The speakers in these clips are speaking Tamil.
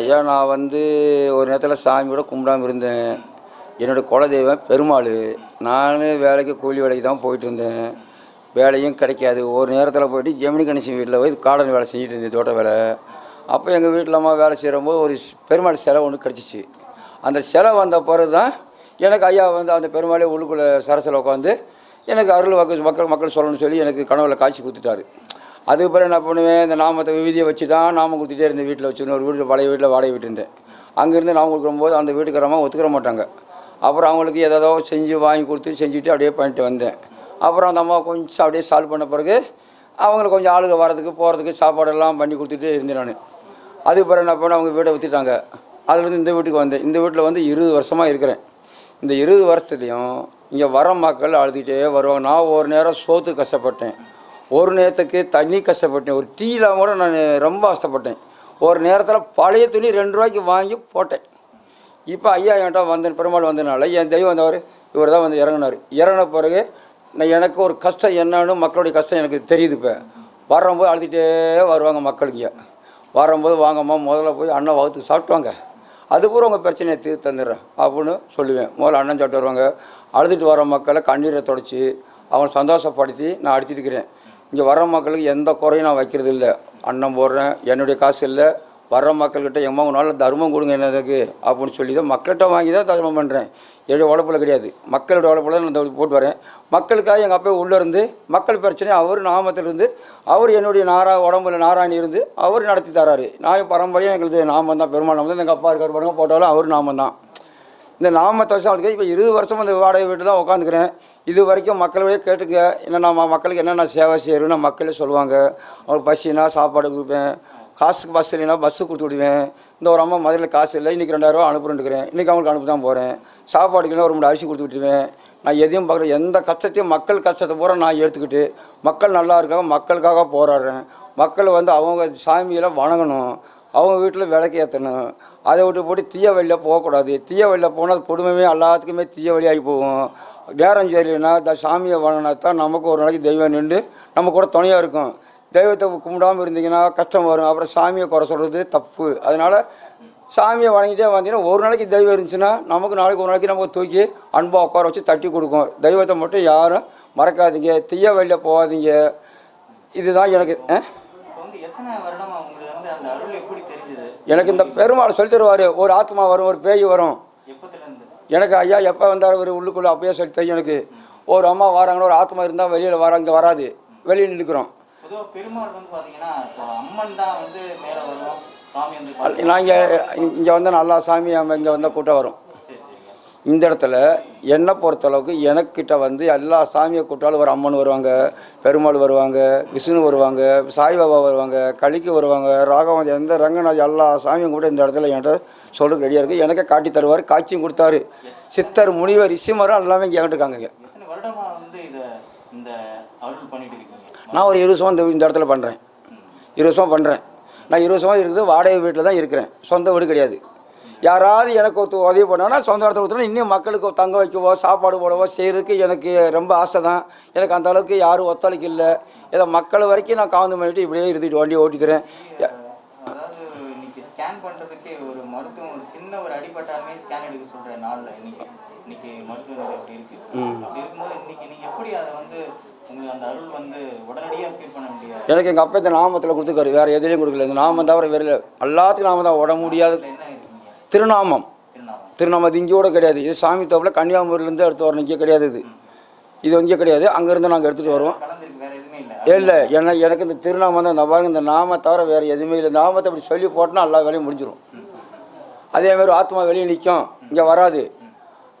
ஐயா நான் வந்து ஒரு நேரத்தில் சாமியோட கும்பிடாம இருந்தேன். என்னோடய குலதெய்வம் பெருமாள். நான் வேலைக்கு கூலி வேலைக்கு தான் போயிட்டு இருந்தேன். வேலையும் கிடைக்காது. ஒரு நேரத்தில் போயிட்டு ஜெமினி கணேசன் வீட்டில் போய் காடன் வேலை செஞ்சுட்டு இருந்தேன் தோட்ட வேலை. அப்போ எங்கள் வீட்டில் அம்மா வேலை செய்கிறம்போது ஒரு பெருமாள் சிலை ஒன்று கிடச்சிச்சு. அந்த சிலை வந்த பிறகு தான் எனக்கு ஐயா வந்து அந்த பெருமாளே உள்ளுக்குள்ளே சரசில் உட்காந்து எனக்கு அருள் மக்கள் மக்கள் மக்கள் சொல்லணும்னு சொல்லி எனக்கு கனவுல காய்ச்சி கொடுத்துட்டாரு. அதுக்கு பிறகு என்ன பண்ணுவேன் இந்த நாமத்தை விவிதியை வச்சு தான் நாமம் கொடுத்துட்டே இருந்தேன். வீட்டில் வச்சு ஒரு வீட்டில் பழைய வீட்டில் வாடகை வீட்டு இருந்தேன். அங்கேருந்து நாமம் கொடுக்கும்போது அந்த வீட்டுக்காரமாக ஒத்துக்கிற மாட்டாங்க. அப்புறம் அவங்களுக்கு ஏதோ செஞ்சு வாங்கி கொடுத்து செஞ்சுட்டு அப்படியே பண்ணிட்டு வந்தேன். அப்புறம் அந்த அம்மா கொஞ்சம் அப்படியே சால்வ் பண்ண பிறகு அவங்களுக்கு கொஞ்சம் ஆளுங்க வரதுக்கு போகிறதுக்கு சாப்பாடெல்லாம் பண்ணி கொடுத்துட்டு இருந்தேன் நான். அதுக்கு பிறகு என்ன பண்ண அவங்க வீட்டை விற்றுட்டாங்க அதுலேருந்து இந்த வீட்டுக்கு வந்தேன். இந்த வீட்டில் வந்து இருபது வருஷமாக இருக்கிறேன். இந்த இருபது வருஷத்துலேயும் இங்கே வர மக்கள் அழுதுகிட்டே வருவாங்க. நான் ஒரு நேரம் சோத்து கஷ்டப்பட்டேன். ஒரு நேரத்துக்கு தண்ணி கஷ்டப்பட்டேன். ஒரு டீ கூட நான் ரொம்ப கஷ்டப்பட்டேன் ஒரு நேரத்தில் பழைய துணி ரெண்டு ரூபாய்க்கு வாங்கி போட்டேன். இப்போ ஐயா என்கிட்ட வந்த பெருமாள் வந்தனால என் தெய்வம் வந்தவர் இவர் தான் வந்து இறங்கினார். இறங்கின பிறகு நான் எனக்கு ஒரு கஷ்டம் என்னன்னு மக்களுடைய கஷ்டம் எனக்கு தெரியுது இப்போ. வரும்போது அழுதுகிட்டே வருவாங்க மக்கள் இங்கே வரும்போது வாங்கம்மா முதல்ல போய் அண்ணன் வகுத்து சாப்பிட்டுவாங்க. அதுக்கப்புறம் உங்கள் பிரச்சனையை தீர்த்து தந்துடுறேன் அப்படின்னு சொல்லுவேன். முதல்ல அண்ணன் சாப்பிட்டு வருவாங்க. அழுதுட்டு வர மக்களை கண்ணீரை தொடச்சி அவனை சந்தோஷப்படுத்தி நான் அடிச்சிருக்கிறேன் இருக்கிறேன். இங்கே வர மக்களுக்கு எந்த குறையும் நான் வைக்கிறது இல்லை. அன்னம் போடுறேன் என்னுடைய காசு இல்லை. வர்ற மக்கள்கிட்ட எம்மா உங்களால் தர்மம் கொடுங்க என்னதுக்கு? அப்படின்னு சொல்லி தான் மக்கள்கிட்ட வாங்கி தான் தர்மம் பண்ணுறேன் என்னுடைய உழைப்பில் கிடையாது. மக்களோட உழைப்பில் தான் நான் போட்டு வரேன். மக்களுக்காக எங்கள் அப்பா உள்ளே இருந்து மக்கள் பிரச்சனை அவர் நாமத்திலிருந்து அவர் என்னுடைய நாரா உடம்புல நாராயணி இருந்து அவர் நடத்தி தராரு. நான் பரம்பரையாக எங்களுக்கு நாமம் தான் பெருமாள் நாமம் தான் எங்கள் அப்பா இருக்கார் பாருங்க போட்டாலும் அவர் நாமம் தான். இந்த நாமத்தை வச்சு அவளுக்கு இப்போ இருபது வருஷம் இந்த வாடகை வீட்டு தான் உட்காந்துக்கிறேன் இது வரைக்கும் மக்களோடய கேட்டுக்க என்னென்ன மக்களுக்கு என்னென்ன சேவை செய்யணும்னு மக்களே சொல்லுவாங்க. அவங்களுக்கு பசினா சாப்பாடு கொடுப்பேன். காசுக்கு பஸ் இல்லைன்னா பஸ்ஸு கொடுத்து விடுவேன். இந்த ஒரு அம்மா மதுரையில் காசு இல்லை இன்றைக்கி ரெண்டாயிரரூவா அனுப்புறேன்ட்டுக்கிறேன் இன்றைக்கி அவங்களுக்கு அனுப்பி தான் போகிறேன் சாப்பாடுக்குலாம் ஒரு மூணு அரிசி கொடுத்து விட்டுருவேன். நான் எதையும் பார்க்குற எந்த கஷ்டத்தையும் மக்கள் கஷ்டத்தை பூரா நான் எடுத்துக்கிட்டு மக்கள் நல்லா இருக்காங்க மக்களுக்காக போராடுறேன். மக்கள் வந்து அவங்க சாமியெல்லாம் வணங்கணும். அவங்க வீட்டில் விளக்கு ஏற்றணும் அதை விட்டு போட்டு தீய வழியில் போகக்கூடாது. தீய வழியில் போனால் அது குடும்பமே எல்லாத்துக்குமே தீய வழியாகி போகும். நேரம் சரியில்லைன்னா இந்த சாமியை வணங்கினா தான் நமக்கு ஒரு நாளைக்கு தெய்வம் நின்று நம்ம கூட துணையாக இருக்கும். தெய்வத்தை கும்பிடாமல் இருந்தீங்கன்னா கஷ்டம் வரும். அப்புறம் சாமியை குறை சொல்கிறது தப்பு. அதனால் சாமியை வணங்கிட்டே வந்தீங்கன்னா ஒரு நாளைக்கு தெய்வம் இருந்துச்சுன்னா நமக்கு நாளைக்கு ஒரு நாளைக்கு நமக்கு தூக்கி அன்பாக உட்கார வச்சு தட்டி கொடுக்கும். தெய்வத்தை மட்டும் யாரும் மறக்காதீங்க. தீய வழியில் போகாதீங்க. இதுதான் எனக்கு எனக்கு இந்த பெருமாள் சொல்லி தருவார் ஒரு ஆத்மா வரும் ஒரு பேய் வரும். எனக்கு ஐயா எப்போ வந்தார் ஒரு உள்ளுக்குள்ளே? அப்பயே சொல்லி தெரியும் எனக்கு. ஒரு அம்மா வராங்கன்னா ஒரு ஆத்மா இருந்தால் வெளியில் வர இங்கே வராது. வெளியே நிற்கிறோம் நான் இங்கே இங்கே வந்து நல்லா சாமி இங்கே வந்தால் கூட்டம் வரும். இந்த இடத்துல என்னை பொறுத்தளவுக்கு எனக்கிட்ட வந்து எல்லா சாமியை கூட்டாலும் ஒரு அம்மன் வருவாங்க பெருமாள் வருவாங்க விஷ்ணு வருவாங்க சாய்பாபா வருவாங்க கலிக்கு வருவாங்க ராகவன் எந்த ரங்கநாத் எல்லா சாமியும் கூட இந்த இடத்துல என்கிட்ட சொல்றதுக்கு ரெடியாக இருக்குது எனக்கே காட்டி தருவார் காட்சியும் கொடுத்தாரு. சித்தர் முனிவர் இசிமரம் எல்லாமே இங்கே என்கிட்ட இருக்காங்க இத நான் ஒரு இருபது வருஷம் இந்த இந்த இடத்துல பண்ணுறேன் இருபது வருஷம் பண்ணுறேன் நான் இருபது வருஷமாக இருக்குது வாடகை வீட்டில் தான் இருக்கிறேன். சொந்த வீடு கிடையாது. யாராவது எனக்கு ஒருத்தர் உதவி பண்ணாங்கன்னா சொந்த இடத்துல கொடுத்தா இன்னும் மக்களுக்கு தங்க வைக்கவோ சாப்பாடு போடவோ செய்கிறதுக்கு எனக்கு ரொம்ப ஆசை தான். எனக்கு அந்த அளவுக்கு யாரும் ஒத்துழைக்க இல்லை. ஏதோ மக்கள் வரைக்கும் நான் காந்து பண்ணிட்டு இப்படியே இருந்துட்டு வண்டியை ஓட்டிக்கிறேன். மருத்துவம் ஒரு சின்ன ஒரு அடிபட்டாலுமே ஸ்கேன் எடுக்க சொல்ற நாள்ல இன்னைக்கு. இன்னைக்கு மருத்துவம் அப்படி இருக்கு. அப்படி இருக்கும்போது இன்னைக்கு நீங்க எப்படி அதை வந்து எனக்கு எங்கள் அப்பா இந்த நாமத்தில் கொடுத்துருக்காரு. வேறு எதுலேயும் கொடுக்கல. இந்த நாமம் தவிர வேறு எல்லாத்துக்கும் நாமம் தான். உடம்பு முடியாது. திருநாமம். திருநாமம். இது இங்கே கூட கிடையாது. இது சாமி தோப்பில் கன்னியாகுமரியிலேருந்து எடுத்து வரணும். இங்கே கிடையாது இது. இது இங்கே கிடையாது. அங்கேருந்து நாங்கள் எடுத்துகிட்டு வருவோம். இல்லை. ஏன்னா எனக்கு இந்த திருநாமம் தான். இந்த பாருங்க இந்த நாம தவிர வேறு எதுவுமே இல்லை. நாமத்தை அப்படி சொல்லி போட்டோன்னா எல்லா வேலையும் முடிஞ்சிடும் அதே மாதிரி ஆத்மா வெளியே நிற்கும். இங்கே வராது.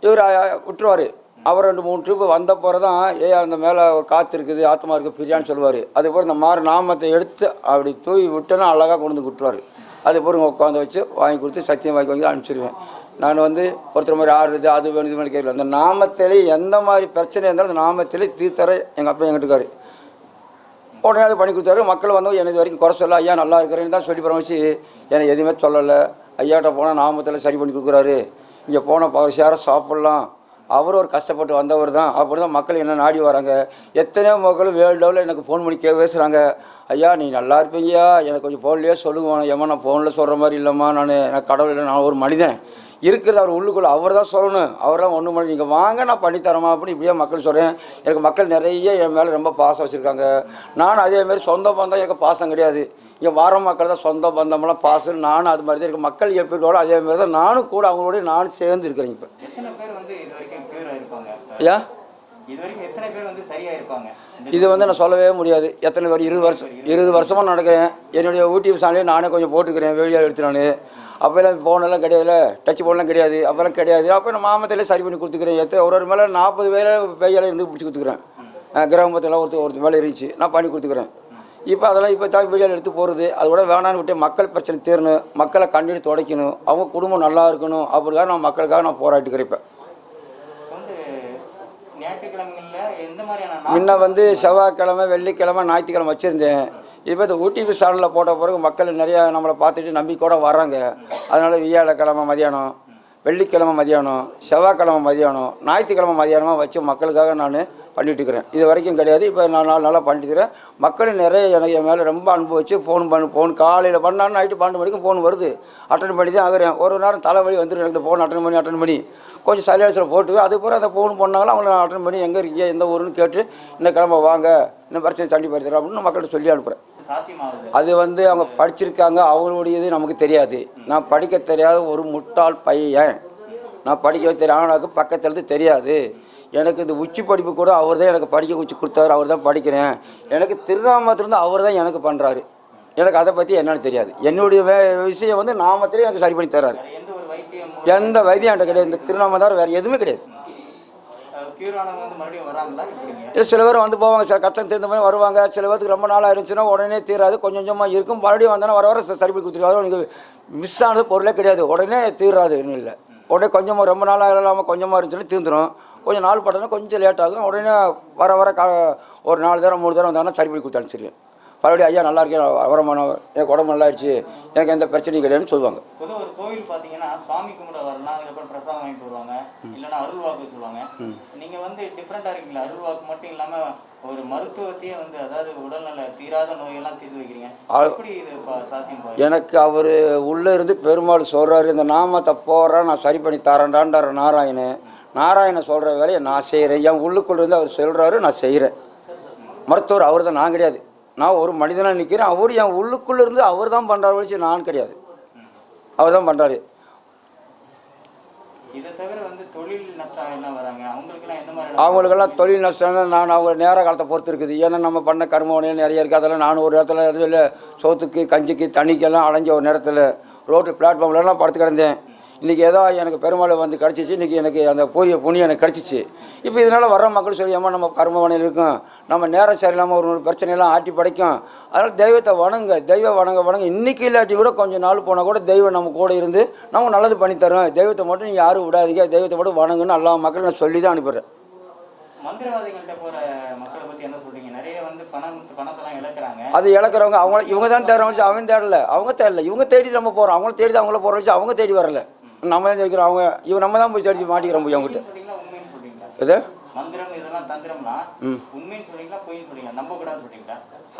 இவர் விட்டுருவார். அவர் ரெண்டு மூணு ட்ரிப்பு வந்த தான் ஏ அந்த மேலே ஒரு காற்று இருக்குது ஆத்மா இருக்குது பிரியான்னு சொல்லுவார். அதுக்கப்புறம் இந்த மாதிரி நாமத்தை எடுத்து அப்படி தூவி விட்டோன்னா அழகாக கொண்டு வந்து விட்டுருவார். அதுக்கப்புறம் பிறகு உட்காந்து வச்சு வாங்கி கொடுத்து சத்தியம் வாங்கி வாங்கி அனுப்பிச்சிடுவேன் நான் வந்து ஒருத்தர் மாதிரி ஆடுறது அது வேணும் இது வேணும் கேட்கல. அந்த நாமத்திலே எந்த மாதிரி பிரச்சனை இருந்தாலும் அந்த நாமத்திலே தீர்த்தர எங்கள் அப்பா எங்கிட்டுக்காரு உடனே அது பண்ணி கொடுத்தாரு. மக்கள் வந்து எனக்கு இது வரைக்கும் குறை சொல்ல ஐயா நல்லா இருக்கிறேன்னு தான் சொல்லி பரமிச்சு எனக்கு எதுவுமே சொல்லலை. ஐயாட்ட போனால் நாமத்தில் சரி பண்ணி கொடுக்குறாரு. இங்கே போனால் பவர் சேர சாப்பிட்லாம். அவர் ஒரு கஷ்டப்பட்டு வந்தவர் தான். அப்படி தான் மக்கள் என்ன நாடி வராங்க. எத்தனையோ மக்கள் வேர்ல்டு லெவலில் எனக்கு ஃபோன் பண்ணி கே பேசுகிறாங்க ஐயா நீ நல்லா இருப்பீங்கய்யா. எனக்கு கொஞ்சம் ஃபோன்லேயே சொல்லுங்க. ஏம்மா நான் ஃபோனில் சொல்கிற மாதிரி இல்லைம்மா. நான் எனக்கு கடவுள் இல்லை. நான் ஒரு மனிதன். இருக்கிறது அவர் உள்ளுக்குள்ளே அவர் தான் சொல்லணும். அவர் தான் ஒன்று பண்ணி நீங்கள் வாங்க நான் பண்ணித்தரமா அப்படின்னு இப்படியே மக்கள் சொல்கிறேன் எனக்கு மக்கள் நிறைய என் மேலே ரொம்ப பாசம் வச்சுருக்காங்க. நான் அதேமாரி சொந்த பந்தம் எனக்கு பாசம் கிடையாது. இங்கே வார மக்கள் தான் சொந்த பந்தமெல்லாம் பாசம். நானும் அது மாதிரி தான் இருக்கு. மக்கள் எப்படி இருக்காங்களோ அதே மாதிரி தான் நானும் கூட அவங்களோட நானும் சேர்ந்து இருக்கிறேன் இப்போ. ஐயா? இது வரைக்கும் எத்தனை பேர் வந்து சரியா இருப்பாங்க? இந்த இது வந்து நான் சொல்லவே முடியாது. எத்தனை பேர்? இருபது வருஷம் இருபது வருஷமாக நடக்கிறேன். என்னுடைய யூடியூப் சேனலே நானே கொஞ்சம் போட்டுக்கிறேன். வீடியோ எடுத்து நான். அப்போல்லாம் ஃபோனெல்லாம் கிடையாதுல டச் ஃபோன்லாம் கிடையாது அப்போல்லாம் கிடையாது. அப்போ நான் மாமத்திலே சரி பண்ணி கொடுத்துக்கிறேன். எத்தனை ஒரு ஒரு மேலே நாற்பது வேலை வெயில இருந்து பிடிச்சி கொடுத்துக்கிறேன். கிராமத்தில் ஒருத்தர் ஒருத்தர் வேலை இருந்துச்சு. நான் பண்ணி கொடுத்துக்கிறேன். இப்போ அதெல்லாம் இப்போ தான் வீடியோவில் எடுத்து போகிறது அது கூட வேணான்னு விட்டு மக்கள் பிரச்சனை தீரணும். மக்களை கண்ணீர் துடைக்கணும். அவங்க குடும்பம் நல்லா இருக்கணும். அப்படிக்காக நான் மக்களுக்காக நான் போராட்டிக்கிறேன் இப்போ. முன்ன வந்து செவ்வாய்க்கிழமை வெள்ளிக்கிழமை ஞாயிற்றுக்கிழமை வச்சுருந்தேன். இப்போ இந்த ஊடிபி சேனலில் போட்ட பிறகு மக்கள் நிறையா நம்மளை பார்த்துட்டு நம்பிக்கூட வராங்க அதனால் வியாழக்கிழமை மதியானம் வெள்ளிக்கிழமை மதியானம் செவ்வாய்க்கிழமை மதியானம் ஞாயிற்றுக்கிழமை மதியானமாக வச்சு மக்களுக்காக நான் பண்ணிட்டுருக்கிறேன் இது வரைக்கும் கிடையாது. இப்போ நான் நாலு நாளாக பண்ணிட்டு இருக்கிறேன். மக்களும் நிறைய எனக்கு என் மேலே ரொம்ப அன்பு வச்சு ஃபோன் பண்ணு ஃபோன் காலையில் பண்ணாலும் நைட்டு பன்னெண்டு மணிக்கும் ஃபோன் வருது. அட்டன் பண்ணி தான் ஆகுறேன். ஒரு நேரம் தலைவலி வந்துடும் எனக்கு ஃபோன் அட்டன் பண்ணி அட்டன் பண்ணி. கொஞ்சம் சைலன்ஸில் போட்டு அதுக்கப்புறம் அந்த ஃபோன் பண்ணாலும் அவங்கள அட்டன் பண்ணி எங்கே இருக்கீங்க எந்த ஊருன்னு கேட்டு இந்த கிழமை வாங்க இந்த பிரச்சனை தண்ணி படுத்துறேன் அப்படின்னு மக்கள்கிட்ட சொல்லி அனுப்புகிறேன் அது வந்து அவங்க படிச்சிருக்காங்க அவங்களுடையது நமக்கு தெரியாது. நான் படிக்க தெரியாத ஒரு முட்டாள் பையன். நான் படிக்க தெரியும் அவனுக்கு பக்கத்துல இருந்து தெரியாது. எனக்கு இந்த உச்சி படிப்பு கூட அவர் தான் எனக்கு படிக்க வச்சு கொடுத்தாரு அவர் தான் படிக்கிறேன். எனக்கு திருநாமத்திலிருந்து அவர் தான் எனக்கு பண்ணுறாரு எனக்கு அதை பற்றி என்னன்னு தெரியாது. என்னுடைய விஷயம் வந்து நாமத்திலே எனக்கு சரி பண்ணி தர்றாரு எந்த வைத்தியம் என்கிட்ட கிடையாது. இந்த திருநாமம் தவிர வேறு எதுவுமே கிடையாது கியூர் ஆனவங்க வந்து மறுபடியும் வராங்களா எப்படிங்க இல்லை சில பேர் வந்து போவாங்க சில கஷ்டம் தீர்ந்த மாதிரி வருவாங்க. சில பேருக்கு ரொம்ப நாள் இருந்துச்சுன்னா உடனே தீராது கொஞ்சம் கொஞ்சமாக இருக்கும். மறுபடியும் வந்தோன்னா வர வர சரி பண்ணி கொடுத்துருவாரு. உனக்கு மிஸ் ஆனது பொருளே கிடையாது. உடனே தீராதுன்னு இல்லை. உடனே கொஞ்சமாக ரொம்ப நாளாக இல்லாமல் கொஞ்சமாக இருந்துச்சுன்னா தீர்ந்துடும் கொஞ்சம் நாள் பட்டதுன்னா கொஞ்சம் லேட் ஆகும். உடனே வர வர க ஒரு நாலு தரம் மூணு தரம் வந்தாங்கன்னா சரி பண்ணி கொடுத்து அனுப்பிச்சிருவேன். மறுபடியும் ஐயா நல்லா இருக்கேன் வரமான எனக்கு உடம்பு நல்லா ஆயிடுச்சு எனக்கு எந்த பிரச்சனையும் கிடையாதுன்னு சொல்லுவாங்க. பொதுவாக ஒரு கோவில் பார்த்தீங்கன்னா சாமி கும்பிட வரலாம் அதுக்கப்புறம் பிரசாதம் வாங்கிட்டு வருவாங்க இல்லைன்னா அருள் வாக்கு சொல்லுவாங்க நீங்க வந்து டிஃப்ரெண்டா இருக்கீங்களா? அருள் வாக்கு மட்டும் இல்லாம ஒரு மருத்துவத்தையே வந்து அதாவது உடல்நல தீராத நோயெல்லாம் தீர்த்து வைக்கிறீங்க. எப்படி இது சாத்தியம் எனக்கு அவர் உள்ளே இருந்து பெருமாள் சொல்கிறாரு இந்த நாமத்தை போடுறேன் நான் சரி பண்ணி தரேன்டான்றார் நாராயணன் நாராயணன் சொல்கிற வேலையை நான் செய்கிறேன் என் உள்ளுக்குள்ள இருந்து அவர் சொல்கிறாரு நான் செய்கிறேன் மருத்துவர் அவர் தான் நான் கிடையாது. நான் ஒரு மனிதனாக நிற்கிறேன் அவர் என் உள்ளுக்குள்ளே இருந்து அவர் தான் பண்ணுறாரு வச்சு நான் கிடையாது. அவர் தான் பண்ணுறாரு தொழில் நஷ்டம் அவங்களுக்கெல்லாம் தொழில் நஷ்டம்னா நான் அவங்க நேர காலத்தை பொறுத்து இருக்குது. ஏன்னா நம்ம பண்ண கர்மவனையில் நிறைய இருக்குது அதெல்லாம் நான் ஒரு இடத்துல இடத்துல சோத்துக்கு கஞ்சிக்கு தண்ணிக்கெல்லாம் அலைஞ்ச ஒரு நேரத்தில் ரோட்டு பிளாட்ஃபார்ம்லலாம் படுத்து கிடந்தேன். இன்றைக்கி ஏதோ எனக்கு பெருமாள் வந்து கிடச்சிச்சு இன்றைக்கி எனக்கு அந்த பூரிய புண்ணியம் எனக்கு கிடச்சிச்சு. இப்போ இதனால் வர்ற மக்கள் சொல்லி ஏமா நம்ம கர்மவனையில் இருக்கோம். நம்ம நேரம் சரியில்லாமல் ஒரு ஒரு பிரச்சனையெல்லாம் ஆட்டி படைக்கும். அதனால் தெய்வத்தை வணங்க தெய்வ வணங்க வணங்க. இன்றைக்கி இல்லாட்டி கூட கொஞ்சம் நாள் போனால் கூட தெய்வம் நம்ம கூட இருந்து நமக்கு நல்லது பண்ணித்தரோம் தெய்வத்தை மட்டும் நீங்கள் யாரும் விடாதீங்க. தெய்வத்தை மட்டும் வணங்குன்னு எல்லா மக்களும் நான் சொல்லி தான் அனுப்பிடுறேன் மந்திரவாதிகள்கிட்ட போற மக்களை பத்தி என்ன சொல்றீங்க? நிறைய வந்து பணம் பணத்தெல்லாம் இழக்கிறாங்க. அது இழக்கிறவங்க அவங்க இவங்க தான் தேடுற வச்சு அவன் தேடல. அவங்க தேடல. இவங்க தேடி நம்ம போகிறோம் அவங்கள தேடி தான் அவங்கள போகிற வச்சு அவங்க தேடி வரல. நம்ம தான் தேடிக்கிறோம் அவங்க இவன் நம்ம தான் போய் தேடி மாட்டிக்கிறோம் போய் அவங்ககிட்ட சொல்றீங்களா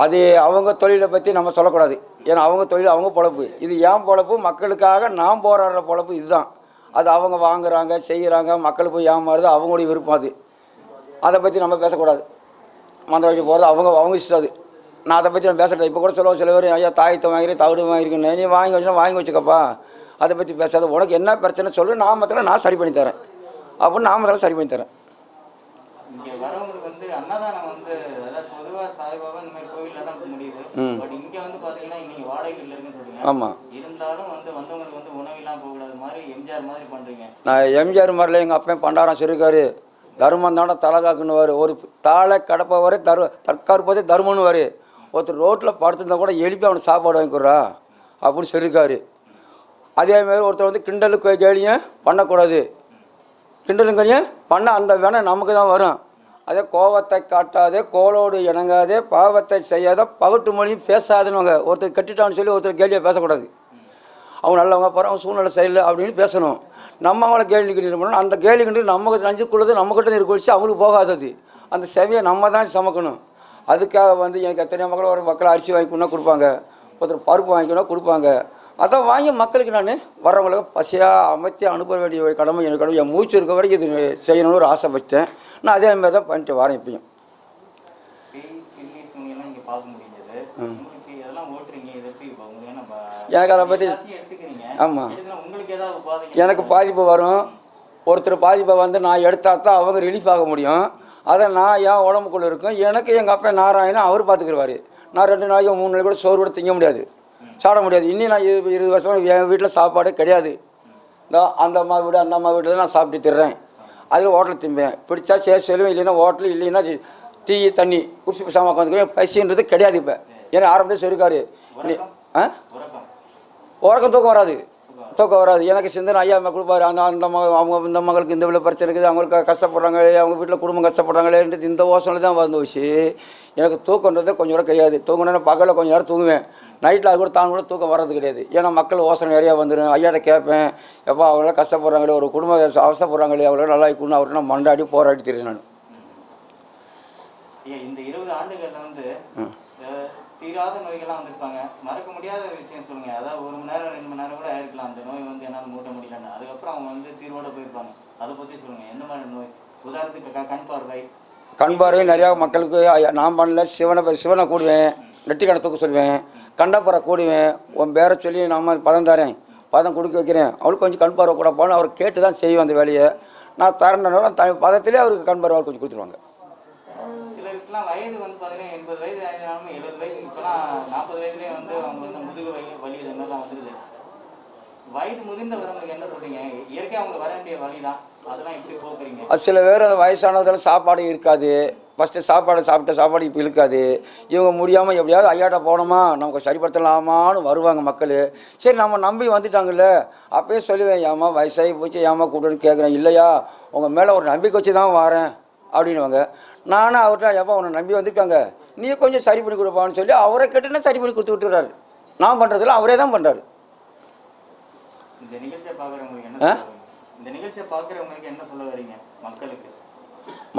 அது அவங்க தொழிலை பற்றி நம்ம சொல்லக்கூடாது. ஏன்னா அவங்க தொழில் அவங்க பொழப்பு. இது ஏன் பொழப்பு? மக்களுக்காக நாம் போராடுற பொழப்பு இதுதான். அது அவங்க வாங்குறாங்க செய்கிறாங்க மக்கள் போய் ஏமாறுது அவங்களுடைய விருப்பம் அது. அதை பற்றி நம்ம பேசக்கூடாது. மந்திரவாடி போகிறது அவங்க அவங்க இஷ்டம் அது. நான் அதை பற்றி நான் பேசுகிறேன் இப்போ கூட சொல்லுவோம் சில பேர் ஐயா தாயத்தை வாங்கிறேன் தவிடு வாங்கியிருக்கேன் நீ வாங்கி வச்சுனா வாங்கி வச்சுக்கப்பா. அதை பற்றி பேசாத உனக்கு என்ன பிரச்சனை சொல்லு நாமத்தில் நான் சரி பண்ணி தரேன். அப்படின்னு நாமத்தில் சரி பண்ணி தரேன். இங்க வரவங்களுக்கு வந்து அன்னதானம் வந்து அதாவது பொதுவா சாய்பாபா இந்த மாதிரி கோவில்ல தான் முடியுது. ம். பட் இங்க வந்து பாத்தீங்கன்னா இன்னைக்கு வாடகை வீட்டுல இருக்குன்னு சொல்றீங்க. ஆமாம் இருந்தாலும் வந்து வந்தவங்களுக்கு வந்து உணவெல்லாம் போகக்கூடாது. மாதிரி எம்ஜிஆர் மாதிரி பண்றீங்க. நான் எம்ஜிஆர் மாதிரில எங்கள் அப்பன் பண்டாரம் சொல்லியிருக்காரு. தர்மம் தானே தலகாக்குன்னுவார் ஒரு தாளை கடப்பவரை தரு தற்காற்பதே தர்மம்னுவார் ஒருத்தர் ரோட்டில் படுத்திருந்தா கூட எழுப்பி அவனுக்கு சாப்பாடு வாங்கி கொடுறா. அப்படின்னு சொல்லியிருக்காரு. அதேமாரி ஒருத்தர் வந்து கிண்டலுக்கு கேலியும் பண்ணக்கூடாது. கிண்டலும் கேலியும் பண்ண அந்த வேணை நமக்கு தான் வரும். அதே கோவத்தை காட்டாதே கோலோடு இணங்காதே பாவத்தை செய்யாத பகட்டு மொழியும் பேசாதுன்னு ஒருத்தர் கட்டிட்டான்னு சொல்லி ஒருத்தர் கேலியாக பேசக்கூடாது. அவங்க நல்லவங்க போகிறான் அவன் சூழ்நிலை சரியில்லை அப்படின்னு பேசணும். நம்ம அவங்கள கேள்வி கிண்டி பண்ணணும்? அந்த கேள்வி கிண்டி நமக்கு நஞ்சுக்குள்ளது நம்மக்கிட்ட இருக்க வச்சு அவங்களுக்கு போகாதது. அந்த செவியை நம்ம தான் சமைக்கணும். அதுக்காக வந்து எனக்கு எத்தனை மக்கள் ஒரு மக்கள் அரிசி வாங்கிக்கணும்னா கொடுப்பாங்க. ஒருத்தர் பருப்பு வாங்கிக்கணும் கொடுப்பாங்க. அதை வாங்கி மக்களுக்கு நான் வரவங்களுக்கு பசியாக அமைத்து அனுப்ப வேண்டிய ஒரு கடமை எனக்கு கடமை என் மூச்சு இருக்க வரைக்கும் இது செய்யணும்னு ஒரு ஆசை நான் அதே மாதிரி தான் பண்ணிட்டு வரேன் இப்பயும். எனக்கு அதை பற்றி ஆமாம் எனக்கு பாதிப்பு வரும். ஒருத்தர் பாதிப்பை வந்து நான் எடுத்தா தான் அவங்க ரிலீஃப் ஆக முடியும். அதை நான் என் உடம்புக்குள்ளே இருக்கும். எனக்கு எங்கள் அப்பா நாராயணன் அவர் பார்த்துக்கிடுவார் நான் ரெண்டு நாளைக்கு மூணு நாளைக்கு கூட சோறு கூட திங்க முடியாது. சாப்பிட முடியாது. இன்னும் நான் இரு- இருபது வருஷம் என் வீட்டில் சாப்பாடே கிடையாது. இந்த அந்த அம்மா வீடு அந்த அம்மா வீட்டில் நான் சாப்பிட்டு திடுறேன் அதில் ஹோட்டலில் திம்பேன். பிடிச்சா சரி சொல்லுவேன் இல்லைன்னா ஹோட்டல் இல்லைன்னா டீ தண்ணி குடிச்சு பேசாமல் உட்காந்துக்கிறேன் பசின்றது கிடையாது இப்போ. ஏன்னா ஆரம்பத்தில் சொல்லிருக்காரு நீ ஆ? உறக்கம் தூக்கம் வராது. தூக்கம் வராது. எனக்கு சிந்தனை ஐயா அம்மா கொடுப்பாரு. அந்த அந்த மக அவங்க இந்த மகளுக்கு இந்த இவ்வளோ பிரச்சனை இருக்குது. அவங்களுக்கு கஷ்டப்படுறாங்களே அவங்க வீட்டில் குடும்பம் கஷ்டப்படுறாங்களேன்றது இந்த ஓசனில் தான் வந்து வச்சு எனக்கு தூக்கன்றது கொஞ்சம் கூட கிடையாது. தூங்கணும்னா பகலில் கொஞ்சம் நேரம் தூங்குவேன். நைட்டில் அது கூட தான் கூட தூக்கம் வர்றது கிடையாது. ஏன்னா மக்கள் யோசனை நிறையா வந்துடும் ஐயாட்ட கேட்பேன். எப்போ அவ்வளோ கஷ்டப்படுறாங்களே ஒரு குடும்பம் அவசரப்படுறாங்களே அவ்வளோ நல்லா இருக்கணும் அவர்கிட்ட நான் மண்டாடி போராடி தெரியும் நான். இந்த இருபது ஆண்டுகள்ல வந்து தீராத நோய்கள்லாம் வந்திருப்பாங்க. மறக்க முடியாத விஷயம் சொல்லுங்க. அதாவது ஒரு மணி நேரம் ரெண்டு மணி நேரம் கூட ஆயிருக்கலாம். அந்த நோய் வந்து என்னால் மூட்ட முடியலன்னு. அதுக்கப்புறம் அவங்க வந்து தீர்வோட போயிருப்பாங்க. அதை பத்தி சொல்லுங்க. எந்த மாதிரி நோய்? உதாரணத்துக்கு கண் பார்வை. கண் பார்வை நிறையா மக்களுக்கு நான் பண்ணல. சிவனை சிவனை கூடுவேன். நெட்டி தூக்க சொல்லுவேன் கண்டப்பறை கூடுவேன் உன் பேரை சொல்லி நம்ம பதம் தரேன் பதம் கொடுக்க வைக்கிறேன். அவளுக்கு கொஞ்சம் கண் பார்வை கூட போகணும். அவர் கேட்டு தான் செய்வேன் அந்த வேலையை. நான் தரேன் த பதத்திலே அவருக்கு கண் பார்வை கொஞ்சம் கொடுத்துருவாங்க. வயது என்ன சொல்றீங்க? இயற்கையாக அவங்களுக்கு வர வேண்டிய அதெல்லாம் எப்படி போக்குறீங்க? சில பேர் அந்த வயசானதில் சாப்பாடு இருக்காது. ஃபஸ்ட்டு சாப்பாடு சாப்பிட்ட சாப்பாடு இப்போ இழுக்காது. இவங்க முடியாமல் எப்படியாவது ஐயாட்ட போனோமா நமக்கு சரிப்படுத்தலாமான்னு வருவாங்க மக்கள். சரி நம்ம நம்பி வந்துட்டாங்கல்ல? அப்பயே சொல்லுவேன் ஏமா வயசாகி போச்சு ஏமா கூப்பிடுன்னு கேட்குறேன் இல்லையா? உங்கள் மேலே ஒரு நம்பிக்கை வச்சு தான் வரேன் அப்படின்னுவாங்க. நானும் அவர்கிட்ட எப்போ உன்னை நம்பி வந்திருக்காங்க. நீ கொஞ்சம் சரி பண்ணி கொடுப்பான்னு சொல்லி அவரை கேட்டுன்னா சரி பண்ணி கொடுத்து விட்டுறாரு. நான் பண்ணுறதில்ல அவரே தான் பண்ணுறாரு இந்த நிகழ்ச்சியை பார்க்குறவங்களுக்கு என்ன சொல்ல வரீங்க? இந்த நிகழ்ச்சியை பார்க்குறவங்களுக்கு என்ன சொல்ல வரீங்க? மக்களுக்கு.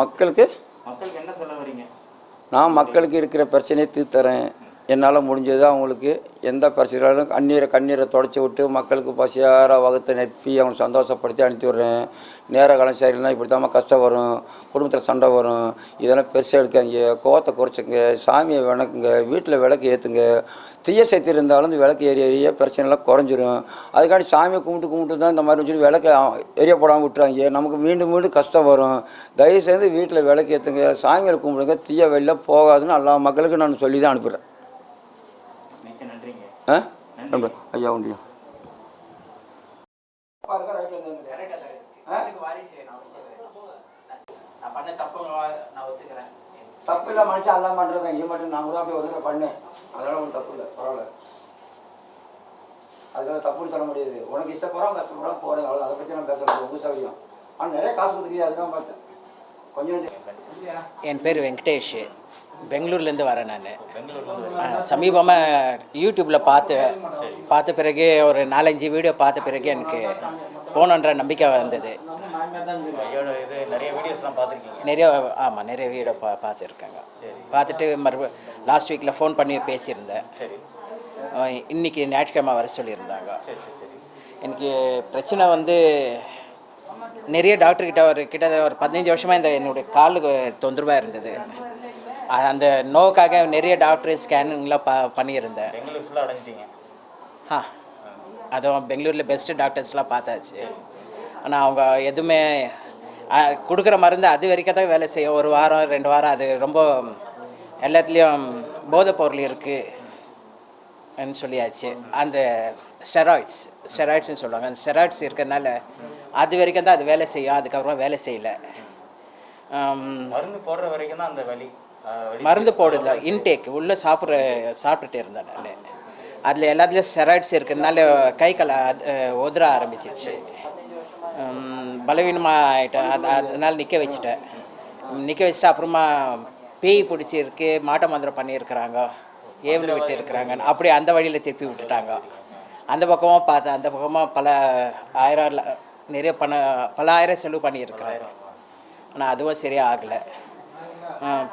மக்களுக்கு? மக்களுக்கு என்ன சொல்ல வரீங்க? நான் மக்களுக்கு இருக்கிற பிரச்சனையை தீர்த்தரேன் என்னால் முடிஞ்சது அவங்களுக்கு எந்த பிரச்சனைகளும் கண்ணீரை கண்ணீரை தொடச்சி விட்டு மக்களுக்கு பசியார வகுத்தை நெப்பி அவங்க சந்தோஷப்படுத்தி அனுப்பி விட்றேன். நேர காலம் சரியில்லைனா இப்படி தான் கஷ்டம் வரும் குடும்பத்தில் சண்டை வரும். இதெல்லாம் பெருசாக எடுக்காங்க கோவத்தை குறைச்சிங்க சாமியை விளக்குங்க. வீட்டில் விளக்கு ஏற்றுங்க தீய சக்தி இருந்தாலும் இந்த விளக்கு ஏறி எரிய பிரச்சனைலாம் குறைஞ்சிரும். அதுக்காண்டி சாமியை கும்பிட்டு கும்பிட்டு தான் இந்த மாதிரி சொல்லி விளக்கு எரிய போடாமல் விட்டுறாங்க. நமக்கு மீண்டும் மீண்டும் கஷ்டம் வரும். தயவு செய்து வீட்டில் விளக்கு ஏற்றுங்க சாமியை கும்பிடுங்க. தீய வெளில போகாதுன்னு எல்லா மக்களுக்கும் நான் சொல்லி தான் அனுப்புகிறேன் மிக்க நன்றிங்க ஆ நன்றி. ஐயா உண்டியா அதுக்கு வாரிசு வேணும் அவசியம் வேணும். நான் பண்ண தப்பு நான் ஒத்துக்கிறேன். தப்பு இல்லை மனுஷன் எல்லாம் பண்ணுறது நீ மட்டும் நான் கூட அப்படி ஒரு பண்ணேன். அதெல்லாம் ஒன்றும் தப்பு இல்லை. பரவாயில்ல. அதுக்காக தப்புன்னு சொல்ல முடியாது. உனக்கு இஷ்டப்படுறோம் கஷ்டப்படுறோம் போகிறேன் அவ்வளோ அதை பற்றி நான் பேச முடியாது. உங்கள் சௌகரியம். ஆனால் நிறைய காசு கொடுத்துக்கிறியா அதுதான் பார்த்தேன். கொஞ்சம் என் பேர் வெங்கடேஷ். பெங்களூர்லேருந்து வரேன் நான். சமீபமாக யூடியூப்பில் பார்த்து பார்த்த பிறகு ஒரு நாலஞ்சு வீடியோ பார்த்த பிறகு எனக்கு போகணுன்ற நம்பிக்கை வந்தது. நிறைய நிறைய ஆமாம் நிறைய வீடியோ பா பார்த்துருக்காங்க. பார்த்துட்டு மறுப லாஸ்ட் வீக்கில் ஃபோன் பண்ணி பேசியிருந்தேன். இன்றைக்கி இன்னைக்கு ஞாயிற்றுக்கிழமை வர சொல்லியிருந்தாங்க. எனக்கு பிரச்சனை வந்து நிறைய டாக்டர்கிட்ட ஒரு கிட்ட ஒரு பதினஞ்சு வருஷமாக இந்த என்னுடைய காலுக்கு தொந்தரவாக இருந்தது. அந்த நோக்காக நிறைய டாக்டர் ஸ்கேனிங்லாம் ப பண்ணியிருந்தேன். பெங்களூர் ஃபுல்லாக அடைஞ்சிட்டீங்க. ஆ. அதுவும் பெங்களூரில் பெஸ்ட்டு டாக்டர்ஸ்லாம் பார்த்தாச்சு. ஆனால் அவங்க எதுவுமே கொடுக்குற மருந்து அது வரைக்கும் தான் வேலை செய்யும். ஒரு வாரம் ரெண்டு வாரம் அது ரொம்ப எல்லாத்துலேயும் போதைப் பொருள் இருக்குன்னு சொல்லியாச்சு. அந்த ஸ்டெராய்ட்ஸ் ஸ்டெராய்ட்ஸ்னு சொல்லுவாங்க. அந்த ஸ்டெராய்ட்ஸ் இருக்கிறதுனால அது வரைக்கும் தான் அது வேலை செய்யும். அதுக்கப்புறம் வேலை செய்யலை. மருந்து போடுற வரைக்கும் தான் அந்த வலி. மருந்து போடுதல இன்டேக் உள்ளே சாப்பிட்ற சாப்பிட்டுட்டே இருந்தேன் நான். அதில் எல்லாத்துலேயும் ஸ்டெராய்ட்ஸ் இருக்கிறதுனால கை கால உதற ஆரம்பிச்சிடுச்சு. பலவீனமாக ஆகிட்டேன் அது அதனால் நிற்க வச்சுட்டேன். நிற்க வச்சுட்டு அப்புறமா பேய் பிடிச்சிருக்கு மாட்ட மந்திரம் பண்ணியிருக்கிறாங்க ஏவல் விட்டு இருக்கிறாங்க அப்படி அந்த வழியில் திருப்பி விட்டுட்டாங்க. அந்த பக்கமாக பார்த்தேன். அந்த பக்கமாக பல ஆயிரம் நிறைய பண பல ஆயிரம் செலவு பண்ணியிருக்கிறாரு. ஆனால் அதுவும் சரியாக ஆகலை.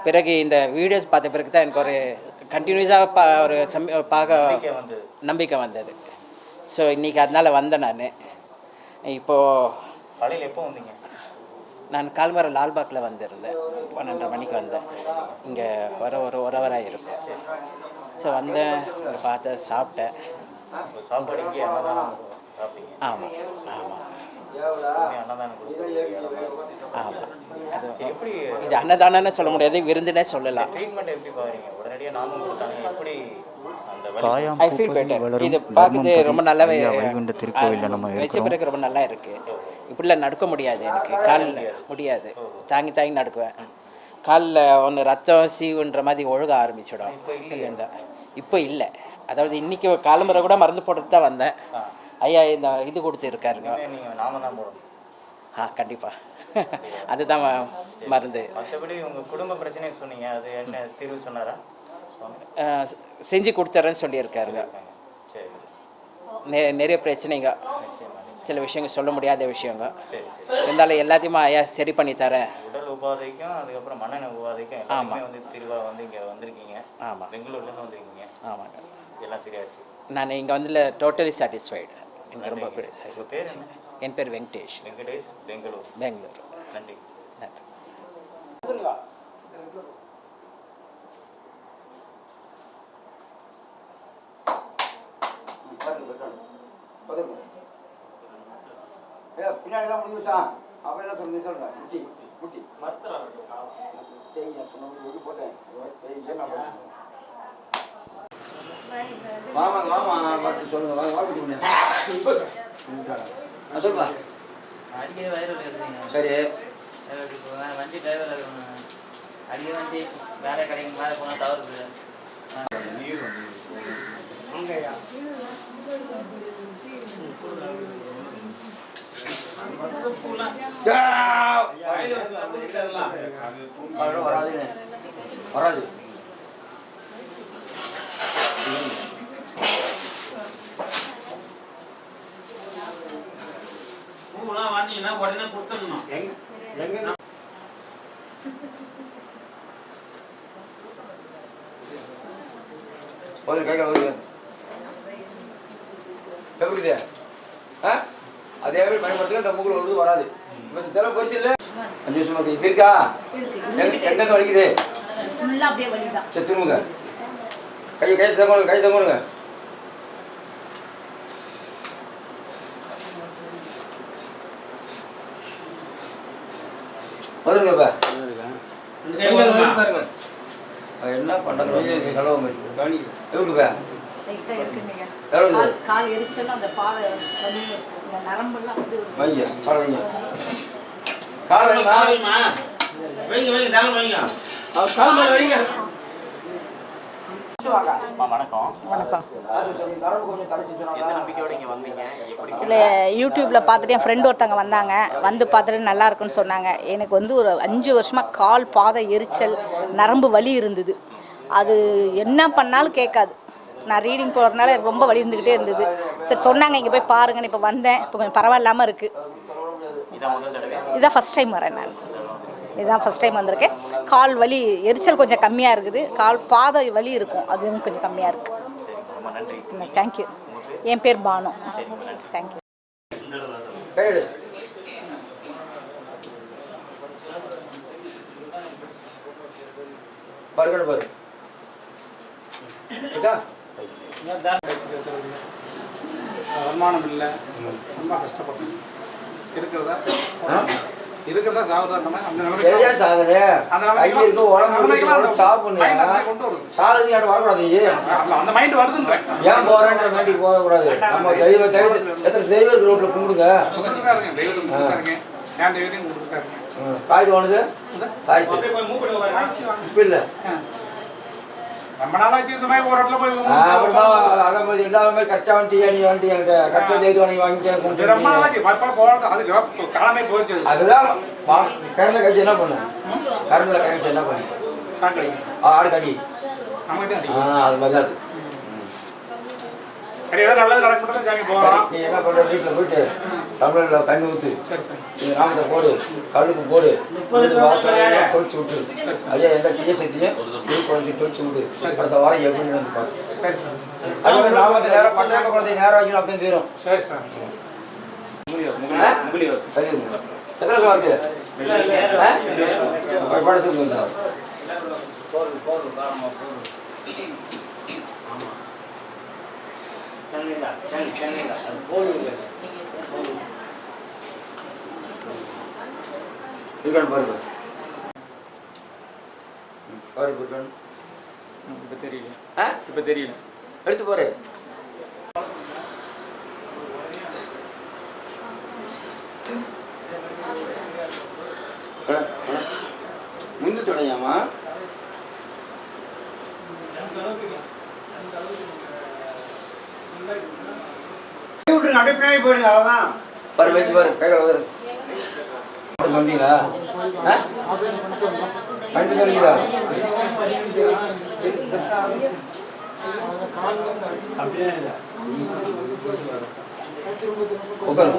பிறகு இந்த வீடியோஸ் பார்த்த பிறகு தான் எனக்கு ஒரு கண்டினியூஸாக பா ஒரு சம் பார்க்க நம்பிக்கை வந்தது. நம்பிக்கை வந்தது. ஸோ இன்றைக்கி அதனால் வந்தேன் நான். இப்போது காலையில் எப்போ வந்தீங்க? நான் கால்மரம் லால்பாக்கில் வந்திருந்தேன். பன்னெண்டரை மணிக்கு வந்தேன். இங்கே வர ஒரு ஒரு ஹவராக இருக்கும் ஸோ வந்தேன். இங்கே பார்த்து சாப்பிட்டேன். சாப்பாடு ஆமாம் ஆமாம் ஆமாம் அது சரி எப்படி இது அன்னதானம்னு சொல்ல முடியாது விருந்துனே சொல்லலாம். ட்ரீட்மெண்ட் எப்படி பாக்குறீங்க? உடனடியாக நாமம் கொடுத்தாங்க. எப்படி இது பார்க்குது ரொம்ப நல்லாவே வைகுண்ட நம்ம வச்ச இருக்கிறோம். பிறகு ரொம்ப நல்லா இருக்கு. இப்படிலாம் நடக்க முடியாது எனக்கு. காலில் முடியாது. தாங்கி தாங்கி நடக்குவேன். காலில் ஒன்று ரத்தம் சீவுன்ற மாதிரி ஒழுக ஆரம்பிச்சிடும். இப்போ இல்லை. அதாவது இன்னைக்கு காலம்பரை கூட மருந்து போட்டுட்டு தான் வந்தேன் ஐயா இந்த இது கொடுத்து இருக்காருங்க. இனிமே நீங்க நாம தான் போடணும். ஆ கண்டிப்பாக அதுதான் மருந்து. மற்றபடி உங்க குடும்ப பிரச்சனையை சொன்னீங்க. அது என்ன தீர்வு சொன்னாரா? செஞ்சு கொடுத்துறேன்னு சொல்லியிருக்காருங்க. சரி நெ நிறைய பிரச்சனைங்க. சில விஷயங்கள் சொல்ல முடியாத விஷயங்க. இருந்தாலும் எல்லாத்தையுமே ஐயா சரி பண்ணி தரேன். உடல் உபாதைக்கும் அதுக்கப்புறம் மனநல உபாதைக்கும் எல்லாமே வந்து தீர்வா வந்து இங்க வந்திருக்கீங்க. ஆமாம் பெங்களூர்ல இருந்து வந்திருக்கீங்க. ஆமாங்க. எல்லாம் சரியாச்சு. நான் இங்கே வந்து டோட்டலி சாட்டிஸ்ஃபைடு எனக்கு ரொம்ப என் பேர் வெங்கடேஷ். வெங்கடேஷ் பெங்களூர். பெங்களூர். நன்றி. நன்றி. பின்னாடிலாம் முடிஞ்சுச்சா அப்புறம் என்ன சொல்லி சொல்லுங்க. முட்டி முட்டி தேய் நான் சொன்ன மாதிரி ஒடி போட்டேன் நான் வாமா வாமா பார்த்து சொல்லுங்க. வாங்க வா பண்ணு. நான் சொல்லுவா அடிக்கடி இருக்குதுங்க. சரி. வண்டி டிரைவர் அடிக்கடி வண்டி வேலை கிடைக்கும் மேலே போனால் தவறுது அதோட வராதுங்க வராது. வாங்கினீங்கன்னா உடனே கொடுத்துடணும். போதும் கை கால் போதும் எப்படி இது? ஆ? அதே மாதிரி பயன்படுத்துங்க இந்த மூக்கில் உள்ளது வராது. போச்சு இல்லை? அஞ்சு வருஷமா இருக்கு. இப்படி இருக்கா? எங்க எங்க வலிக்குது? சரி திரும்புங்க. கை கை தங்குங்க கை தங்குங்க வருங்க இப்ப அது என்ன பண்ணுறது செலவு எவ்வளவு கால் கால் எரிச்சலும் அந்த பாதை நரம்பெல்லாம் வந்து ஒரு வைங்க காலை வைங்க காலை வைங்க வைங்க. வைங்க வைங்க தாங்க வைங்க அம்மா வணக்கம் வணக்கம் நரம்பு கொஞ்சம் கரைச்சி எந்த நம்பிக்கையோட இங்க வந்தீங்க? எப்படி இல்லை யூடியூப்பில் பார்த்துட்டு என் ஃப்ரெண்டு ஒருத்தவங்க வந்தாங்க. வந்து பார்த்துட்டு நல்லா இருக்குன்னு சொன்னாங்க. எனக்கு வந்து ஒரு அஞ்சு வருஷமாக கால் பாதை எரிச்சல் நரம்பு வலி இருந்தது. அது என்ன பண்ணாலும் கேட்காது. நான் ரீடிங் போகிறதுனால எனக்கு ரொம்ப வலி இருந்துக்கிட்டே இருந்தது. சரி சொன்னாங்க இங்கே போய் பாருங்கன்னு இப்போ வந்தேன். இப்போ கொஞ்சம் பரவாயில்லாமல் இருக்குது இதான் ஃபஸ்ட் டைம் வரேன் நான். இதுதான் ஃபஸ்ட் டைம் வந்திருக்கேன். கால் வலி எரிச்சல் கொஞ்சம் கம்மியாக இருக்குது. கால் பாதை வலி இருக்கும். அதுவும் கொஞ்சம் கம்மியாக இருக்குது சரி ரொம்ப நன்றி. தேங்க்யூ என் பேர் பானு. தேங்க்யூ கையெடு. பாருங்க பாரு. இதா? வருமானம் இல்லை. ரொம்ப கஷ்டப்பட்டோம் இருக்கிறதா? இருக்கிறதா சாகுது இருக்கு உடம்பு வருது. சாகுது யாரும் வரக்கூடாது. அந்த- மைண்ட் ஏன் போறேன்ற வேண்டி போகக்கூடாது? நம்ம தெய்வ தெய்வ எத்தனை தெய்வ ரோட்ல கும்பிடுங்க? பண்ணி பாருங்க. இப்ப இல்ல. கச்சா வண்டியா நீ வண்டி என்கிட்ட கச்சா செய்து வாங்கி வாங்கிட்டு இது ரொம்ப கும்பிட்டு நாளாச்சு பப்பா போராட்டம் அது கிளம்பி போச்சு. அது. அதுதான் கரண்ட்ல கழிச்சு என்ன பண்ணு? கரண்ட்ல கழிச்சு என்ன பண்ணு? ஸ்டார்ட் அடிக்கும் ஆ, ஆடு கடி. அது மாதிரி. சரி ஏதோ நல்லது நடக்கட்டும் சாமி போகிறோம் நீ என்ன பண்ற? வீட்டில் போயிட்டு தமிழில் தண்ணி ஊற்று நீ ராமத்தை போடு கழுகு போடு வீட்டு வாசல் தொழிச்சு விட்டு. ஐயா எந்த தீய சக்தியும் வீடு குழந்தை தொழிச்சு விட்டு அடுத்த வாரம் எப்படி நாமத்தை நேரம் பட்டாக்க குழந்தை நேரம் வைக்கணும் அப்படின்னு தீரும். சரி சார். சரி எத்தனை வருஷம் ஆச்சு ஆ? படத்துக்கு வந்தா இருக்கான்னு பாருங்க பாரு இருக்கான்னு இப்போ தெரியல ஆ இப்போ தெரியல எடுத்து பாரு முந்து துடையாமா அப்படியே பின்னாடி போயிடுங்க அவ்வளோதான் பாரு வச்சு பாரு கையில் வரு சொன்னீங்களா கண்டு தெரியுதா உட்காரு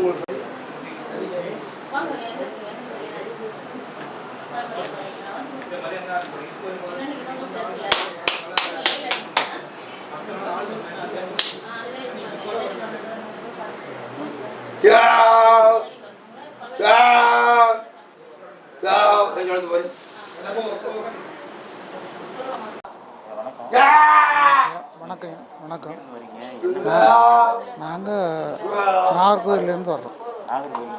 யாவ் யாவ் கொஞ்சம் வந்து பாரு வணக்கம். வணக்கம் நாங்கள் நாகர்கோவிலேருந்து வர்றோம்.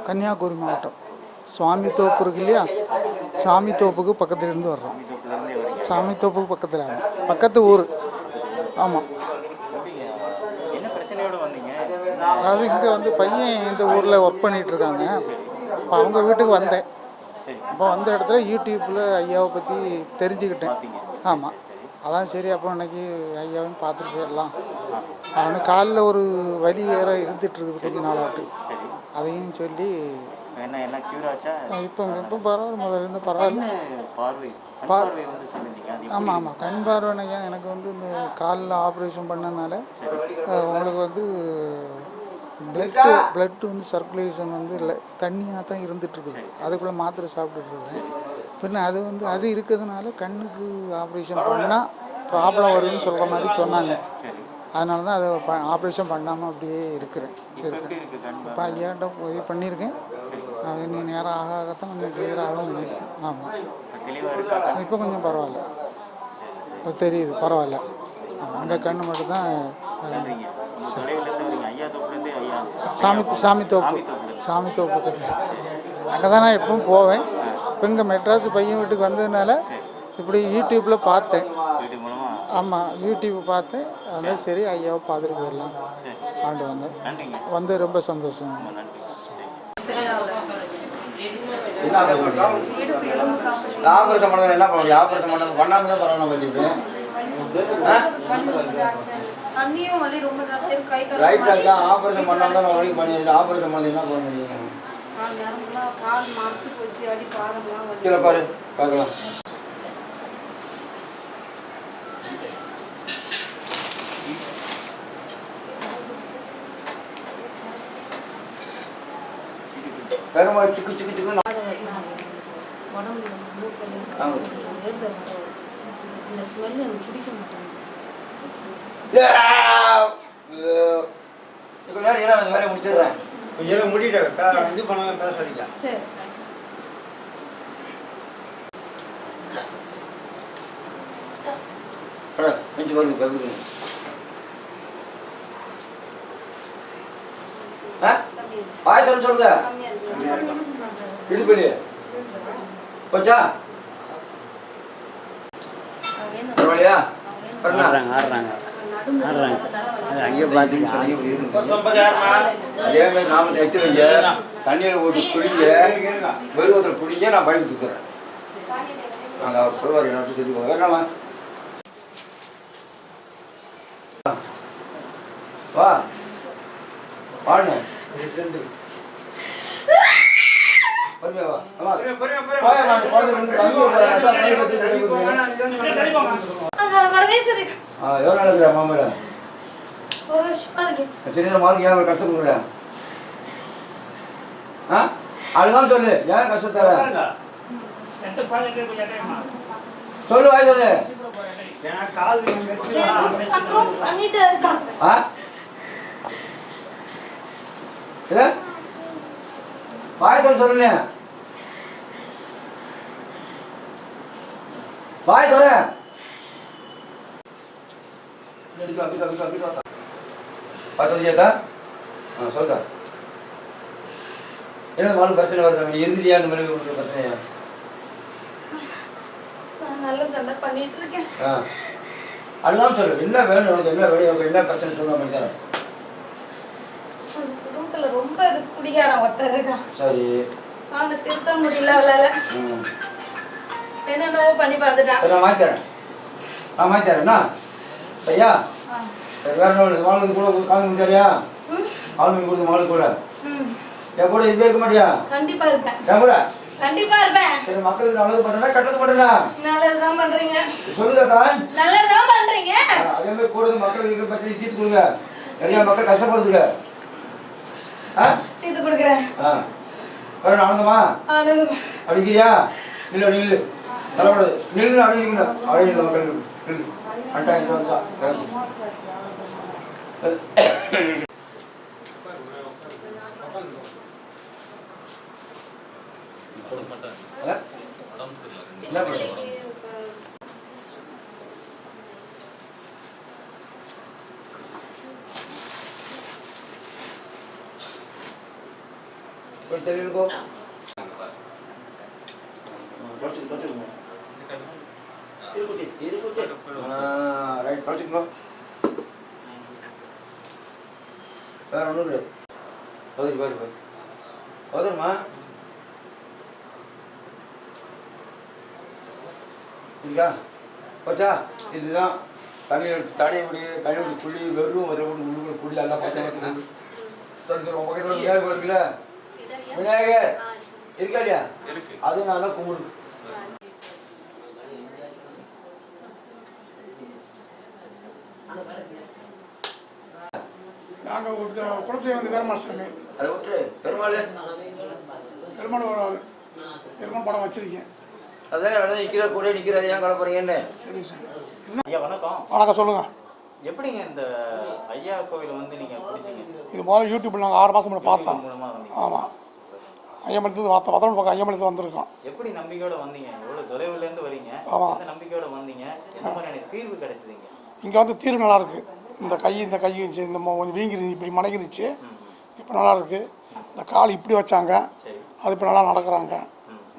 கன்னியாகுமரி மாவட்டம். சுவாமி தோப்பு இருக்கு இல்லையா? சாமி தோப்புக்கு பக்கத்துலேருந்து வர்றோம். சாமி தோப்புக்கு பக்கத்தில் பக்கத்து ஊர். ஆமாம் அதாவது இங்கே வந்து பையன் இந்த ஊரில் ஒர்க் பண்ணிட்டு இருக்காங்க இப்போ அவங்க வீட்டுக்கு வந்தேன். அப்போ வந்த இடத்துல யூடியூப்பில் ஐயாவை பற்றி தெரிஞ்சுக்கிட்டேன். ஆமாம் அதான் சரி அப்போ இன்னைக்கு ஐயாவையும் பார்த்துட்டு போயிடலாம். அவனுக்கு காலில் ஒரு வலி வேற இருந்துட்டு இருக்குது கொஞ்ச நாளாட்டு அதையும் சொல்லி என்ன எல்லாம் கியூர் ஆச்சா? இப்போ இப்போ பரவாயில்ல முதல்ல இருந்து பரவாயில்ல. ஆமாம் ஆமாம் கண் பார்வைனையா எனக்கு வந்து இந்த காலில் ஆப்ரேஷன் பண்ணனால உங்களுக்கு வந்து பிளட்டு பிளட் வந்து சர்க்குலேஷன் வந்து இல்லை. தண்ணியாக தான் இருந்துட்டு இருக்குது அதுக்குள்ளே மாத்திரை சாப்பிட்டுட்டு இருக்கேன். பின்ன அது வந்து அது இருக்கிறதுனால கண்ணுக்கு ஆப்ரேஷன் பண்ணால் ப்ராப்ளம் வரும்னு சொல்கிற மாதிரி சொன்னாங்க. அதனால தான் அதை ப ஆப்ரேஷன் பண்ணாமல் அப்படியே இருக்கிறேன். இப்போ இப்போ ஐயாட்ட போய் பண்ணியிருக்கேன். அது நீ நேரம் ஆக ஆகத்தான் கொஞ்சம் கிளியர் ஆகும் நினைக்கிறேன். ஆமாம் இப்போ கொஞ்சம் பரவாயில்ல. இப்போ தெரியுது பரவாயில்ல. அந்த கண்ணு மட்டும்தான் சாமி சாமி தோப்பு. சாமி தோப்பு அங்கே தான் நான் எப்பவும் போவேன். இப்போ இங்கே மெட்ராஸ் பையன் வீட்டுக்கு வந்ததுனால இப்படி யூடியூப்பில் பார்த்தேன். ஆமாம் யூடியூப் பார்த்தேன். அதனால சரி. ஐயாவை பார்த்துட்டு போயிடலாம். ஆண்டு வந்தேன். வந்து ரொம்ப சந்தோஷம். ரொம்ப நன்றி. சரி என்ன ஆபரேஷன் ஆபரேஷன் பண்ணது என்ன பண்ண முடியும் ஆபரேஷன் பண்ணது பண்ணாம தான் பரவாயில்ல பண்ணிட்டு தண்ணியும் வலி ரொம்ப கை ரைட் தான் ஆபரேஷன் பண்ணிடுறேன் ஆபரேஷன் பண்ணி என்ன பண்ண முடியும். கால் நேரம்லாம் கால் மரத்து போச்சு அடி பாதம்லாம் கீழே பாரு பார்க்கலாம் பெருமாள் சிக்கு சிக்கு சிக்கு உடம்புல மூக்கல் ஆமா. வேர்வை வரும். இந்த ஸ்மெல் எனக்கு பிடிக்க மாட்டேங்குது இப்போ நேரம் ஏன்னா அந்த வேலையை முடிச்சிடுறேன் கொஞ்சம் முடிட்டு இது பண்ணாம பேசாதீங்க. சரி. நெஞ்சு வருது வருது ஆ? பாய் தர சொல்லுங்க. இடுப்பலி போச்சா? பரவாயில்லையா? பண்ணா அங்கேயே பார்த்துக்கலாம் பத்தொன்பதாயிரமா அதே மாதிரி நாம எடுத்து வைங்க தண்ணியில் போட்டு குடிங்க வெறுவத்தில் குடிங்க நான் பழி கொடுத்துறேன் நாங்கள் அவர் சொல்லுவார் என்ன சொல்லி போங்க வேணாமா வா வாங்க அதுதான் சொல்லு ஏன் கஷ்டத்தர. சொல்லு வாய் சொல்லு பண்ணிட்டு ஆ இல்ல வாய் சொல்லு சொல்லுங்க வாய் ஆ சொல்லுங்க என்ன மாலும் பிரச்சனை வருது? இருந்துட்டியா? அந்த மாதிரி உங்களுக்கு பிரச்சனையா? நான் நல்லது தானே பண்ணிட்டு இருக்கேன். ஆ. அதுதான் சொல்லு. என்ன வேணும்? உனக்கு என்ன வேணும்? என்ன பிரச்சனை? சொல்ல குடும்பத்துல ரொம்ப இது குடிகாரன் ஒருத்தர் இருக்கான். சரி. அவனை திருத்த முடியல அவளால. என்னென்னவோ பண்ணி பார்த்துட்டான். நான் மாற்றித்தரேன் நான் மாற்றித்தரேன் என்ன? ஐயா வேற மாலுக்கு கூட கால் முடிச்சாரியா ம். கால் மணி கொடுத்து மாலுக்கு கூட. ம். என் கூட இதுவே இருக்க மாட்டியா? கண்டிப்பா இருப்பேன். என் கூட? கண்டிப்பா இருப்பேன். சரி மக்களுக்கு நல்லது பண்ணுறேன்னா கெட்டது பண்ணுறா நல்லதுதான் பண்றீங்க. சொல்லுங்க தான் நல்லதுதான் பண்றீங்க. அதே மாதிரி கூட மக்களுக்கு இருக்கிற பிரச்சனை தீர்த்து கொடுங்க. நிறைய மக்கள் கஷ்டப்படுதுங்க. தீர்த்து கொடுக்குறேன். ஆ. வேற நடந்தமா ஆனது அடிக்கிறியா நில்லு நில்லு. தலைப்படாது நில்லு அடிக்கல அடையில மக்கள். நில்லு. அட்டாங்க வந்தா என்ன பண்ணுறது you go. தொடச்சு தொடச்சுக்கோ இருக்குட்டி இருக்குட்டி ரைட் தொடச்சுக்கோ வேற ஒன்றும் இல்லை பாரு பாரு பதில்மா இருக்கா போச்சா இதுதான் தண்ணி எடுத்து தண்ணி விடி தண்ணி புள்ளி வெறும் ஒரு புள்ளி எல்லாம் பச்சை தொடர்ந்து பக்கத்தில் விநாயகர் இருக்குல்ல விநாயகர் இருக்கா. இல்லையா அது நல்லா கும்பிடு நாங்கள் குளத்தை வந்து வேறமாள் சாமி அதை விட்டு பெருமாள். பெருமாள் வருவார் பெருமாள் படம் வச்சிருக்கேன். அதான் அதான் நிற்கிற கூட நிற்கிறாரு ஏன் கலப்புறீங்கன்னு சரி ஐயா வணக்கம். வணக்கம் சொல்லுங்கள் எப்படிங்க இந்த ஐயா கோவில் வந்து நீங்க பிடிச்சீங்க? இது முதல்ல யூடியூப்பில் நாங்கள் ஆறு மாதம் பார்த்தோம். ஆமாம் ஐயம்பலத்து வார்த்தை வதவன் பக்கம் ஐயம்பலத்து வந்திருக்கோம் எப்படி நம்பிக்கையோட வந்தீங்க? எவ்வளவு தொலைவுல இருந்து வரீங்க? ஆமா. எந்த நம்பிக்கையோட வந்தீங்க? எந்த மாதிரியான தீர்வு கிடைச்சதுங்க? இங்கே வந்து தீர்வு நல்லா இருக்கு இந்த கை இந்த கை இந்த ம- கொஞ்சம் வீங்கிருச்சு இப்படி மடங்கிருச்சு. இப்போ நல்லா இருக்கு இந்த கால் இப்படி வச்சாங்க. அது இப்போ நல்லா நடக்கிறாங்க.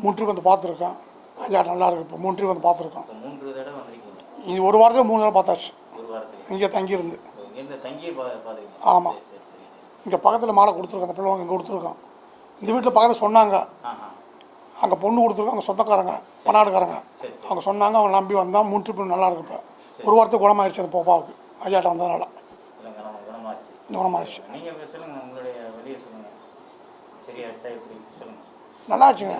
ட்ரிப் வந்து பார்த்துருக்கோம் ஐயா நல்லா இருக்கு இப்போ ட்ரிப் வந்து பார்த்துருக்கோம் தடவை இது ஒரு வாரத்தில் மூணு நாள் பார்த்தாச்சு இங்கே தங்கியிருந்து. ஆமாம் இங்கே பக்கத்தில் மாலை கொடுத்துருக்கோம் அந்த பிள்ளை இங்கே கொடுத்துருக்கோம் இந்த வீட்டில் பக்கத்தில் சொன்னாங்க. அங்கே பொண்ணு கொடுத்துருக்கோம் அவங்க சொந்தக்காரங்க பணாடுக்காரங்க அவங்க சொன்னாங்க அவங்க நம்பி வந்தால் மூணு ட்ரிப் நல்லா இருக்கு இப்போ. ஒரு வாரத்துக்கு குணமாயிருச்சு அந்த பாப்பாவுக்கு ஐயாட்ட வந்ததுனால. குணமாயிருச்சு. நீங்க இப்ப சொல்லுங்க உங்களுடைய வெளியே சொல்லுங்க. சரியாயிடுச்சா எப்படி? சொல்லுங்க. நல்லா ஆச்சுங்க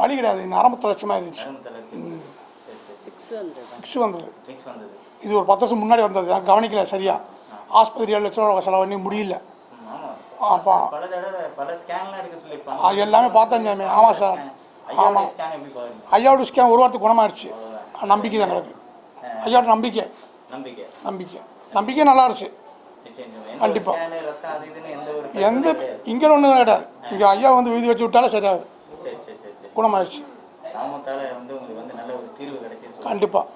வலி கிடையாது நரம்பு தளர்ச்சியமாக இருந்துச்சு. ஃபிக்ஸ் வந்தது. இது ஒரு பத்து வருஷம் முன்னாடி வந்தது நான் கவனிக்கல சரியா. ஆஸ்பத்திரி ஏழு லட்ச ரூபா செலவு பண்ணி முடியல. அப்பா பல தடவை பல ஸ்கேன்லாம் எடுக்க சொல்லியிருப்பாங்க. அது எல்லாமே பார்த்தேன் சாமி. ஆமாம் சார். ஐயாவுடைய ஸ்கேன் எப்படி பாருங்க ஐயாவோட ஸ்கேன் ஒரு வாரத்துக்கு குணமாயிருச்சு. நம்பிக்கை தான் எங்களுக்கு ஐயாவோட நம்பிக்கை. நம்பிக்கை. நம்பிக்கை. நம்பிக்கை நல்லா இருந்துச்சு நிச்சயம். எந்த. இங்கே ஒன்றும் கிடையாது. இங்கே ஐயா வந்து வீதி வச்சு விட்டாலே சரியாகுது. சரி சரி சரி சரி. குணமாயிருச்சு. கண்டிப்பாக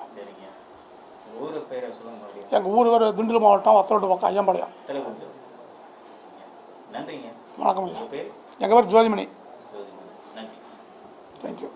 எங்கள் ஊர் வேறு திண்டுக்கல் மாவட்டம் வத்தரோட்டு பக்கம் ஐயம்பாளையம். நன்றிங்க. வணக்கம் ஐயா. எங்கள் பேர்? ஜோதிமணி. நன்றி. தேங்க்யூ